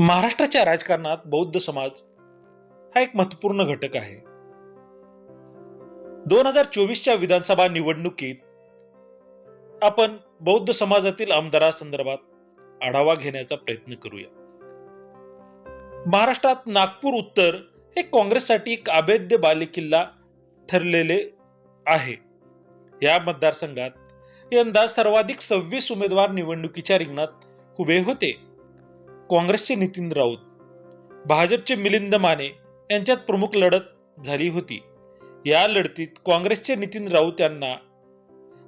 महाराष्ट्राच्या राजकारणात बौद्ध समाज हा एक महत्त्वपूर्ण घटक आहे. दोन हजार चोवीसच्या विधानसभा निवडणुकीत आपण बौद्ध समाजातील आमदारासंदर्भात आढावा घेण्याचा प्रयत्न करूया. महाराष्ट्रात नागपूर उत्तर हे काँग्रेससाठी एक अभेद्य बालेकिल्ला ठरलेले आहे. या मतदारसंघात यंदा सर्वाधिक सव्वीस उमेदवार निवडणुकीच्या रिंगणात उभे होते. काँग्रेसचे नितीन राऊत भाजपचे मिलिंद माने यांच्यात प्रमुख लढत झाली होती. या लढतीत काँग्रेसचे नितीन राऊत यांना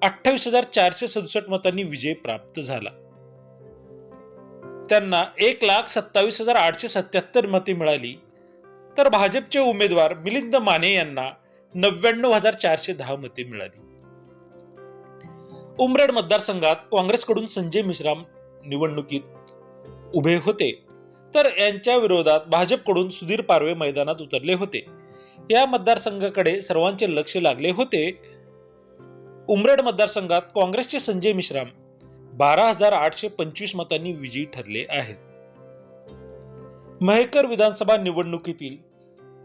अठ्ठावीस हजार चारशे सदुसष्ट मतांनी विजय प्राप्त झाला. त्यांना एक लाख सत्तावीस हजार आठशे सत्याहत्तर मते मिळाली. तर भाजपचे उमेदवार मिलिंद माने यांना नव्याण्णव हजार चारशे दहा मते मिळाली. उमरेड मतदारसंघात काँग्रेसकडून संजय मिश्राम निवडणुकीत उभे होते. तर यांच्या विरोधात भाजपकडून सुधीर पारवे मैदानात उतरले होते. या मतदारसंघाकडे सर्वांचे लक्ष लागले होते. उमरेड मतदारसंघात काँग्रेसचे संजय मिश्राम बारा हजार आठशे पंचवीस मतांनी विजयी ठरले आहेत. महेकर विधानसभा निवडणुकीतील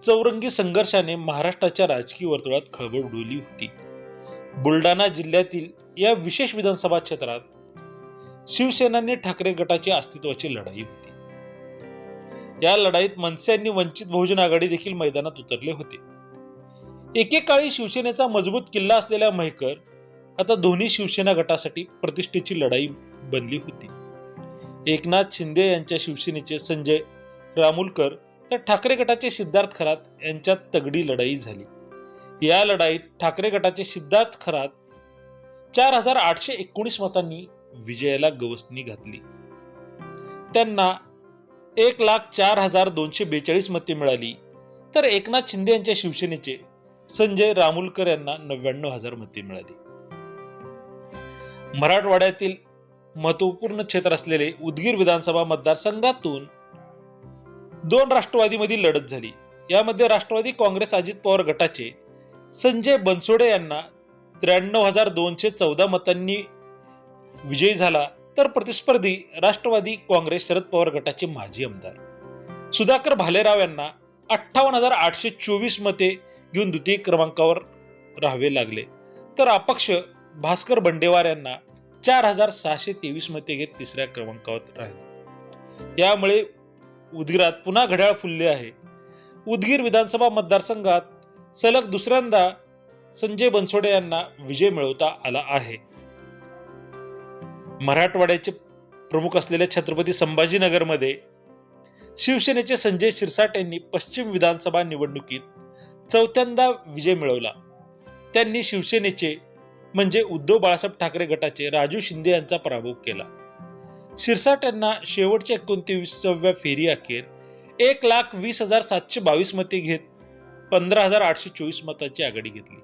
चौरंगी संघर्षाने महाराष्ट्राच्या राजकीय वर्तुळात खळबळ उडवली होती. बुलढाणा जिल्ह्यातील या विशेष विधानसभा क्षेत्रात शिवसेनाने ठाकरे गटाची अस्तित्वाची लढाई होती. या लढाईत मनसे यांनी वंचित बहुजन आघाडी देखील मैदानात उतरले होते. एकेकाळी शिवसेनेचा मजबूत किल्ला असलेल्या महेकर आता दोन्ही शिवसेना गटासाठी प्रतिष्ठेची लढाई बनली होती. एकनाथ शिंदे यांच्या शिवसेनेचे संजय रामुलकर तर ठाकरे गटाचे सिद्धार्थ खरात यांच्यात तगडी लढाई झाली. या लढाईत ठाकरे गटाचे सिद्धार्थ खरात चार हजार आठशे एकोणीस मतांनी विजयाला गवसणी घातली. त्यांना एक लाख चार हजार दोनशे बेचाळीस मते मिळाली. तर एकनाथ शिंदे यांच्या शिवसेनेचे संजय रामुलकर यांना नव्याण्णव हजार मते मिळाली. मराठवाड्यातील महत्त्वपूर्ण क्षेत्र असलेले उदगीर विधानसभा मतदारसंघातून दोन राष्ट्रवादीमधील लढत झाली. यामध्ये राष्ट्रवादी काँग्रेस अजित पवार गटाचे संजय बनसोडे यांना त्र्याण्णव हजार दोनशे चौदा मतांनी विजयी झाला तर प्रतिस्पर्धी राष्ट्रवादी काँग्रेस शरद पवार गटाचे माजी आमदार. सुधाकर भालेराव यांना अठ्ठावन्न हजार आठशे चोवीस मते घेऊन द्वितीय क्रमांकावर राहावे लागले. तर अपक्ष भास्कर बंडेवार यांना चार हजार सहाशे तेवीस मते घेत तिसऱ्या क्रमांकावर राहिले. यामुळे उदगीरात पुन्हा घड्याळ फुलले आहे. उदगीर विधानसभा मतदारसंघात सलग दुसऱ्यांदा संजय बनसोडे यांना विजय मिळवता आला आहे. मराठवाड्याचे प्रमुख असलेल्या छत्रपती संभाजीनगरमध्ये शिवसेनेचे संजय शिरसाट यांनी पश्चिम विधानसभा निवडणुकीत चौथ्यांदा विजय मिळवला. त्यांनी शिवसेनेचे म्हणजे उद्धव बाळासाहेब ठाकरे गटाचे राजू शिंदे यांचा पराभव केला. शिरसाट यांना शेवटच्या एकोणतीसाव्या फेरी अखेर एक लाख वीस हजार सातशे बावीस मते घेत पंधरा हजार आठशे चोवीस मताची आघाडी घेतली.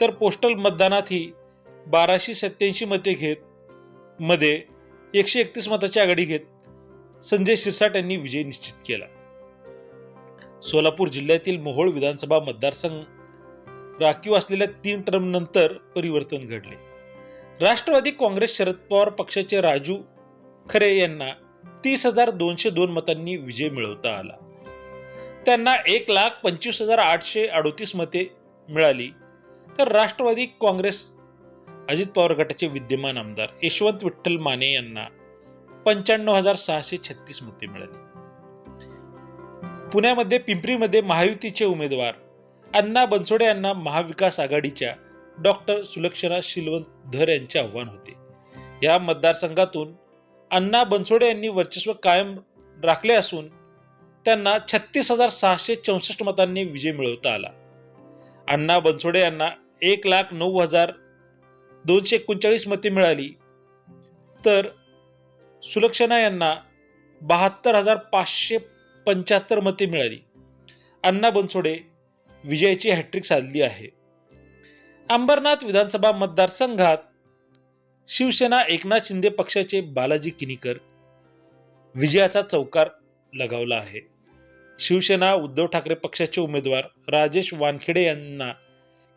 तर पोस्टल मतदानातही बाराशे सत्याऐंशी मते घेत मध्ये एकशे एकतीस मताची आघाडी घेत संजय शिरसाट यांनी विजय निश्चित केला. सोलापूर जिल्ह्यातील मोहोळ विधानसभा मतदारसंघ राखीव असलेल्या तीन टर्म नंतर परिवर्तन घडले. राष्ट्रवादी काँग्रेस शरद पवार पक्षाचे राजू खरे यांना तीस हजार दोनशे दोन मतांनी विजय मिळवता आला. त्यांना एक लाख पंचवीस हजार आठशे अडोतीस मते मिळाली. तर राष्ट्रवादी काँग्रेस अजित पवार गटाचे विद्यमान आमदार यशवंत विठ्ठल माने यांना पंच्याण्णव हजार सहाशे छत्तीस मते मिळाली. पुण्यामध्ये पिंपरीमध्ये महायुतीचे उमेदवार अण्णा बनसोडे यांना महाविकास आघाडीच्या डॉक्टर सुलक्षणा शिलवंतधर यांचे आव्हान होते. या मतदारसंघातून अण्णा बनसोडे यांनी वर्चस्व कायम राखले असून त्यांना छत्तीस हजार सहाशे चौसष्ट मतांनी विजय मिळवता आला. अण्णा बनसोडे यांना एक लाख नऊ हजार दोनशे एकोणचाळीस मते मिळाली. तर सुलक्षणा यांना बहात्तर हजार पाचशे पंच्याहत्तर मते मिळाली. अण्णा बनसोडे विजयाची हॅट्रिक साधली आहे. अंबरनाथ विधानसभा मतदारसंघात शिवसेना एकनाथ शिंदे पक्षाचे बालाजी किनीकर विजयाचा चौकार लगावला आहे. शिवसेना उद्धव ठाकरे पक्षाचे उमेदवार राजेश वानखेडे यांना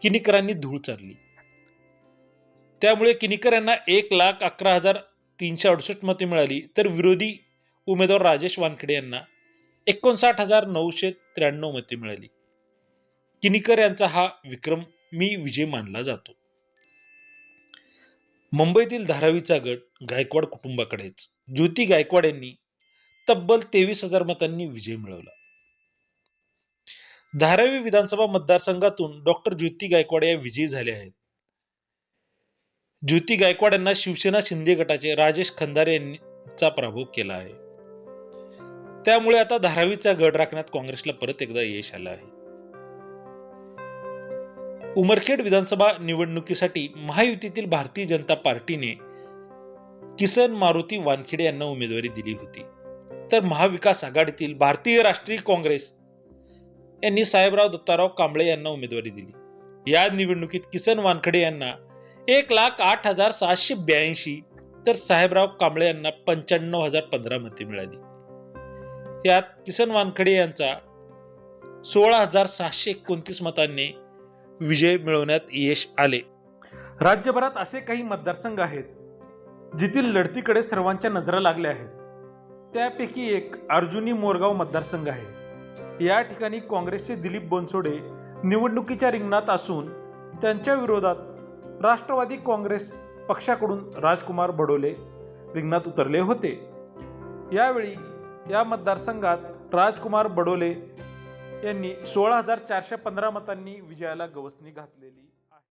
किनीकरांनी धूळ चारली. त्यामुळे किनीकर यांना एक लाख अकरा हजार तीनशे अडुसष्ट मते मिळाली. तर विरोधी उमेदवार राजेश वानखेडे यांना एकोणसाठ हजार नऊशे त्र्याण्णव मते मिळाली. किनीकर यांचा हा विक्रम मी विजय मानला जातो. मुंबईतील धारावीचा गट गायकवाड कुटुंबाकडेच. ज्योती गायकवाड यांनी तब्बल तेवीस हजार मतांनी विजय मिळवला. धारावी विधानसभा मतदारसंघातून डॉक्टर ज्योती गायकवाड या विजयी झाले आहेत. ज्योती गायकवाड यांना शिवसेना शिंदे गटाचे राजेश खंदारे यांचा पराभव केला आहे. त्यामुळे आता धारावीचा गड राखण्यात काँग्रेसला परत एकदा यश आलं आहे. उमरखेड विधानसभा निवडणुकीसाठी महायुतीतील भारतीय जनता पार्टीने किसन मारुती वानखेडे यांना उमेदवारी दिली होती. तर महाविकास आघाडीतील भारतीय राष्ट्रीय काँग्रेस यांनी साहेबराव दत्ताराव कांबळे यांना उमेदवारी दिली. या निवडणुकीत किसन वानखडे यांना एक लाख आठ हजार सहाशे ब्याऐंशी. तर साहेबराव कांबळे यांना पंच्याण्णव हजार पंधरा मते मिळाली. यात किसन वानखडे यांचा सोळा हजार सहाशे एकोणतीस मतांनी विजय मिळवण्यात यश आले. राज्यभरात असे काही मतदारसंघ आहेत जिथील लढतीकडे सर्वांच्या नजरा लागल्या आहेत. त्यापैकी एक अर्जुनी मोरगाव मतदारसंघ आहे. या ठिकाणी काँग्रेसचे दिलीप बनसोडे निवडणुकीच्या रिंगणात असून त्यांच्या विरोधात राष्ट्रवादी काँग्रेस पक्षाकडून राजकुमार बडोले रिंगणात उतरले होते. यावेळी या मतदारसंघात राजकुमार बडोले यांनी सोळा हजार चारशे पंधरा मतांनी विजयाला गवसणी घातलेली.